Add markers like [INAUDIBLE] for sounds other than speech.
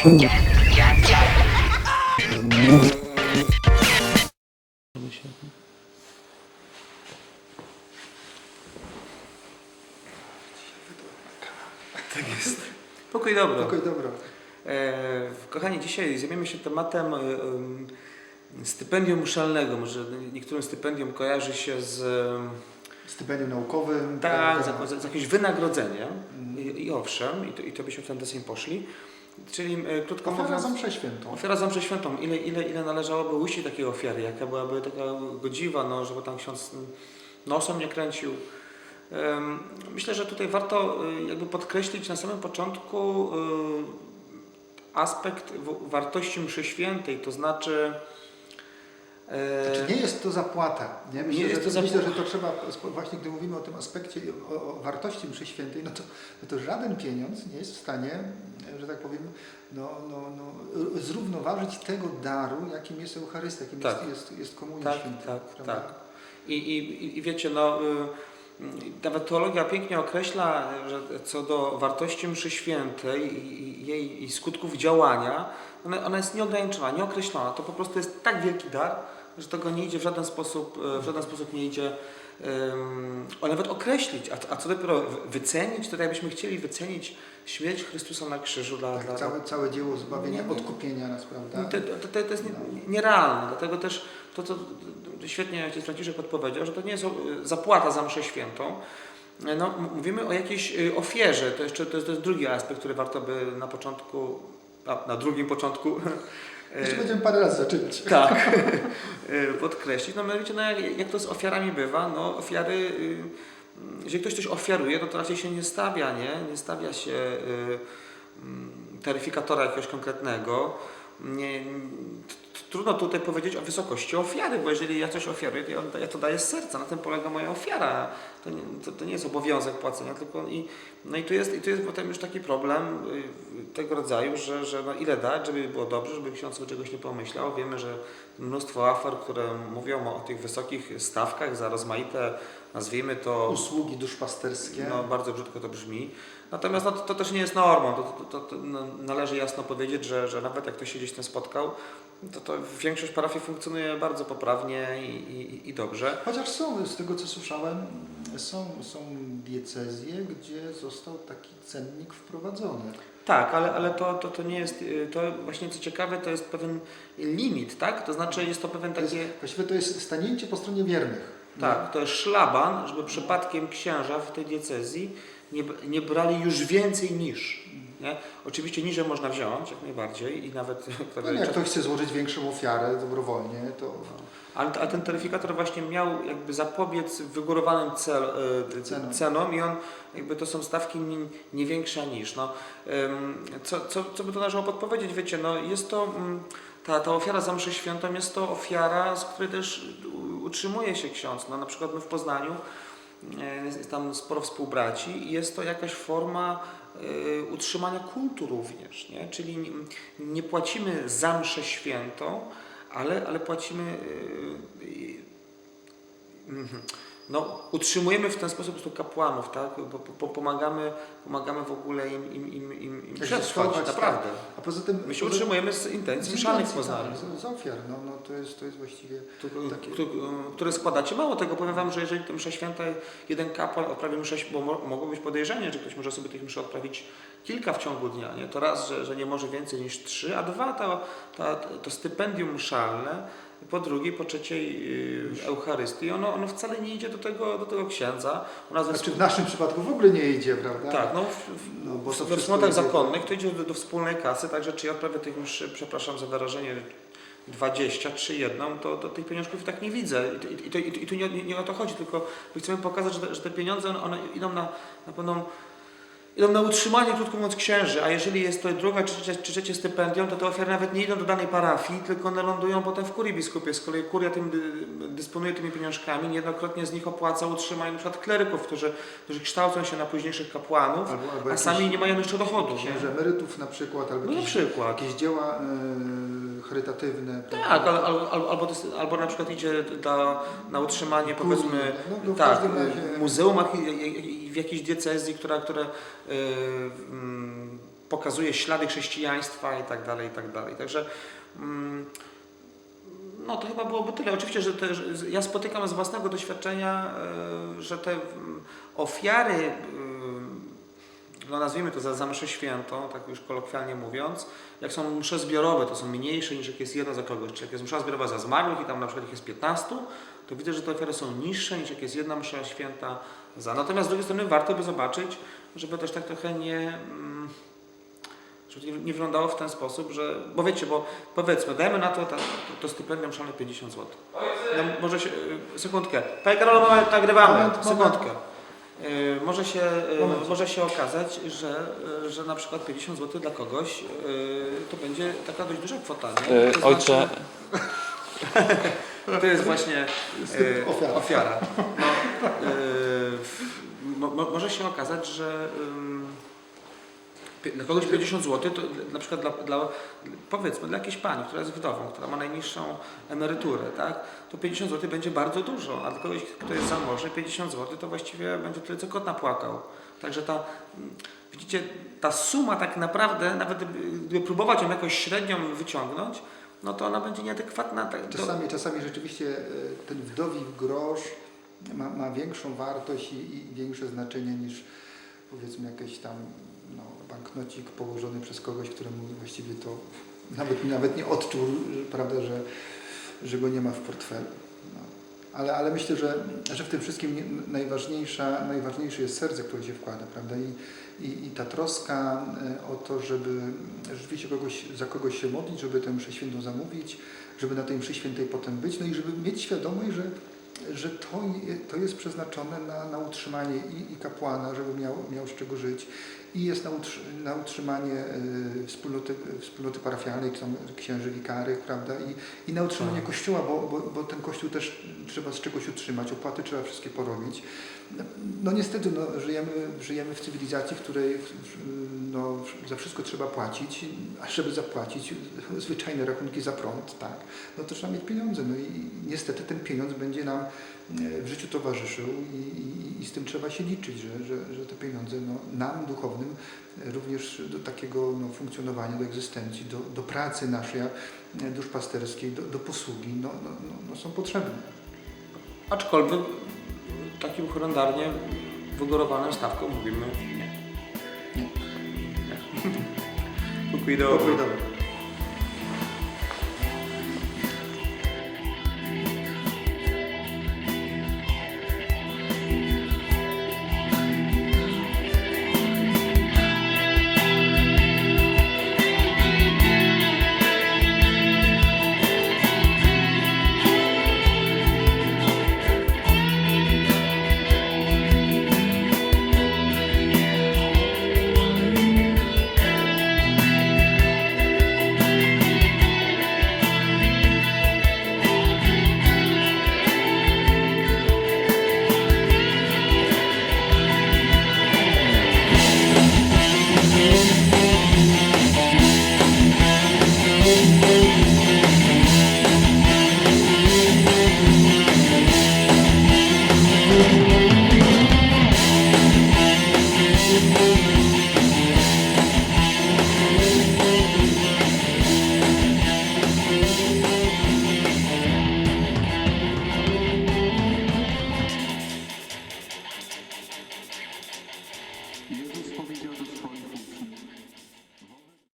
Tak jest. Pokój dobro. Pokój dobro. E, kochani, dzisiaj zajmiemy się tematem e, stypendium muszalnego. Może niektórym stypendium kojarzy się z, Stypendium naukowym. tak, prawda? za, za jakieś wynagrodzenie. I, I owszem, i to, i to byśmy w ten deseń poszli. Czyli e, krótko Ofiara mówiąc... za mszę świętą. Ofiara za mszę świętą. Ile, ile, ile należałoby uścić takiej ofiary? Jaka byłaby taka godziwa, no, żeby tam ksiądz nosem nie kręcił? Myślę, że tutaj warto y, jakby podkreślić na samym początku y, aspekt wartości mszy świętej, to znaczy e, Znaczy nie jest to zapłata. Nie? Myślę, Nie jest że, to myślę, że zapłata. to trzeba, właśnie gdy mówimy o tym aspekcie, o, o wartości mszy świętej, no to, no to żaden pieniądz nie jest w stanie, że tak powiem, no, no, no, zrównoważyć tego daru, jakim jest Eucharystia, jakim Tak. jest, jest, jest Komunia Tak, Święta. tak, prawda? tak. I, i, i wiecie, no, y, nawet teologia pięknie określa, że co do wartości mszy świętej i jej i skutków działania, ona, ona jest nieograniczona, nieokreślona. To po prostu jest tak wielki dar, że tego nie idzie w żaden sposób, y, w żaden sposób nie idzie um, o nawet określić, a, a co dopiero wy- wycenić, to jakbyśmy chcieli wycenić śmierć Chrystusa na krzyżu dla, Tak, dla, całe, całe dzieło zbawienia, Nie, odkupienia nas, prawda? to, to, to, to jest nie- nierealne, dlatego też to, co świetnie ojciec Franciszek odpowiedział, że to nie jest o- zapłata za mszę świętą. No, m- mówimy o jakiejś ofierze, to jeszcze to jest, to jest drugi aspekt, który warto by na początku, a, na drugim początku [LAUGHS] Jeszcze będziemy parę razy zaczynać. tak, y, [LAUGHS] podkreślić. No mianowicie, no, jak, jak to z ofiarami bywa, no ofiary, y, jeżeli ktoś coś ofiaruje, no to raczej się nie stawia, nie? Nie stawia się y, mm, taryfikatora jakiegoś konkretnego. Nie, trudno tutaj powiedzieć o wysokości ofiary, bo jeżeli ja coś ofiaruję, to ja, ja to daję z serca, na tym polega moja ofiara. To nie, to, to nie jest obowiązek płacenia, tylko i, no i tu jest, i tu jest potem już taki problem y, tego rodzaju, że, że no ile dać, żeby było dobrze, żeby ksiądz o czegoś nie pomyślał. Wiemy, że mnóstwo afer, które mówią o tych wysokich stawkach za rozmaite, nazwijmy to Usługi duszpasterskie. no, bardzo brzydko to brzmi. Natomiast no, to, to też nie jest normą. To, to, to, należy jasno powiedzieć, że, że nawet jak ktoś się gdzieś tym spotkał, to, to większość parafii funkcjonuje bardzo poprawnie i, i, i dobrze. Chociaż są, z tego co słyszałem, są, są diecezje, gdzie został taki cennik wprowadzony. Tak, ale, ale to, to, to nie jest, y, to właśnie co ciekawe, to jest pewien limit, tak? To znaczy jest to pewien jest, takie, właściwie to jest stanięcie po stronie wiernych. tak, to jest szlaban, żeby przypadkiem księża w tej diecezji nie, nie brali już więcej niż. Nie? Oczywiście niżej można wziąć, jak najbardziej i nawet... [LAUGHS] No, jak ktoś chce złożyć większą ofiarę dobrowolnie, to Ale, ale ten taryfikator właśnie miał jakby zapobiec wygórowanym cel, y, Cenom. cenom i on jakby to są stawki nie, nie większe niż. No, co, co, co by tu należało podpowiedzieć? Wiecie, no jest to mm, ta, ta ofiara za mszę świętą jest to ofiara, z której też utrzymuje się ksiądz. No, na przykład my w Poznaniu e, jest, tam sporo współbraci i jest to jakaś forma e, utrzymania kultu również, nie? czyli nie, płacimy za mszę świętą, ale, ale płacimy, e. no, utrzymujemy w ten sposób po kapłanów, tak? Pomagamy, pomagamy w ogóle im, im, im, im, im przetrwać, zachować, naprawdę. A poza tym... My się poza- utrzymujemy z intencji z tak, z- Z ofiar, no, no to, jest, to jest właściwie... Tu- Takie- tu- które składacie. Mało tego, powiem Wam, że jeżeli te msze święta, jeden kapłan odprawi mszę, bo mo- mogło być podejrzenie, że ktoś może sobie tych mszy odprawić kilka w ciągu dnia, nie? to raz, że, że nie może więcej niż trzy, a dwa, to, to, to stypendium mszalne, po drugiej, po trzeciej yy, Eucharystii, ono, ono wcale nie idzie do tego, do tego księdza. U nas Znaczy w naszym przypadku w ogóle nie idzie, prawda? tak, no w, w, No, bo to we wspólnotach zakonnych to idzie do, do wspólnej kasy, także czy ja odprawię tych mszy, przepraszam za wyrażenie, 20 czy jedną, to, to tych pieniążków i tak nie widzę. I, i, i, i tu nie, nie, nie o to chodzi, tylko my chcemy pokazać, że te, że te pieniądze one, one idą na, na pewną idą na utrzymanie, krótko mówiąc, księży, a jeżeli jest to druga czy trzecie, czy trzecie stypendium, to te ofiary nawet nie idą do danej parafii, tylko one lądują potem w kurii biskupie. Z kolei kuria tym dy, dysponuje tymi pieniążkami, niejednokrotnie z nich opłaca utrzymanie na przykład kleryków, którzy, którzy kształcą się na późniejszych kapłanów, Albo, albo a jakieś sami nie mają jeszcze dochodu. Nie? księży emerytów na przykład, albo No na jakieś, przykład. jakieś dzieła e, charytatywne. Tak, al- al- al- albo, to jest, albo na przykład idzie dla, na utrzymanie Kurii, powiedzmy no, no w tak, muzeum archi- w jakiejś diecezji, która, które y, mm, pokazuje ślady chrześcijaństwa i tak dalej, i tak dalej. Także mm, no to chyba byłoby tyle. Oczywiście, że, te, że ja spotykam z własnego doświadczenia, e, że te mm, ofiary, mm, no nazwijmy to za, za mszę świętą, tak już kolokwialnie mówiąc, jak są msze zbiorowe, to są mniejsze niż jak jest jedna za kogoś. Czyli jak jest msza zbiorowa za zmarłych i tam na przykład ich jest 15, to widzę, że te ofiary są niższe niż jak jest jedna msza święta za. Natomiast z drugiej strony warto by zobaczyć, żeby też tak trochę nie... mm, żeby nie, wyglądało w ten sposób, że. Bo wiecie, bo powiedzmy, dajmy na to to, to stypendium szalone 50 zł. No, może się. y, Sekundkę. Panie Karolu, mamy, nagrywamy. Moment, moment. Sekundkę. Może, się, Moment. może się okazać, że, y, że na przykład 50 zł dla kogoś to będzie taka dość duża kwota. Nie? E, To Ojcze, znaczy, [LAUGHS] to jest właśnie Ofiara. ofiara. No, mo, mo, może się okazać, że dla kogoś 50 zł, to na przykład dla, dla, powiedzmy, dla jakiejś pani, która jest wdową, która ma najniższą emeryturę, tak, to 50 zł będzie bardzo dużo, a dla kogoś, kto jest zamożny, 50 zł to właściwie będzie tyle, co kot napłakał. Także ta, widzicie, ta suma tak naprawdę, nawet gdyby, próbować ją jakoś średnią wyciągnąć, no to ona będzie nieadekwatna. Tak, do, Czasami, czasami rzeczywiście e, ten wdowi grosz ma, ma większą wartość i, i większe znaczenie niż powiedzmy jakiś tam no, banknocik położony przez kogoś, któremu właściwie to nawet, nawet nie odczuł, prawda, że, że go nie ma w portfelu. No. Ale, ale myślę, że, że w tym wszystkim nie, najważniejsza, najważniejsze jest serce, które się wkłada, prawda? I, i, i ta troska e, o to, żeby rzeczywiście kogoś, za kogoś się modlić, żeby tę mszę świętą zamówić, żeby na tej mszy świętej potem być, no i żeby mieć świadomość, że, że to, to jest przeznaczone na, na utrzymanie i, i kapłana, żeby miał, miał z czego żyć, i jest na, utrzy, na utrzymanie e, wspólnoty, wspólnoty parafialnej, księży wikary, prawda, i, i na utrzymanie Tak. kościoła, bo, bo, bo ten kościół też trzeba z czegoś utrzymać, opłaty trzeba wszystkie porobić. No niestety no, żyjemy, żyjemy w cywilizacji, w której no, za wszystko trzeba płacić, a żeby zapłacić zwyczajne rachunki za prąd, tak, no to trzeba mieć pieniądze. No i niestety ten pieniądz będzie nam e, w życiu towarzyszył i, i, i z tym trzeba się liczyć, że, że, że te pieniądze no, nam duchownym e, również do takiego no, funkcjonowania, do egzystencji, do, do pracy naszej e, duszpasterskiej, do, do posługi no, no, no, no, są potrzebne. Aczkolwiek takim horrendalnie wygórowanym stawką mówimy nie. Nie. nie. [LAUGHS] Pokój do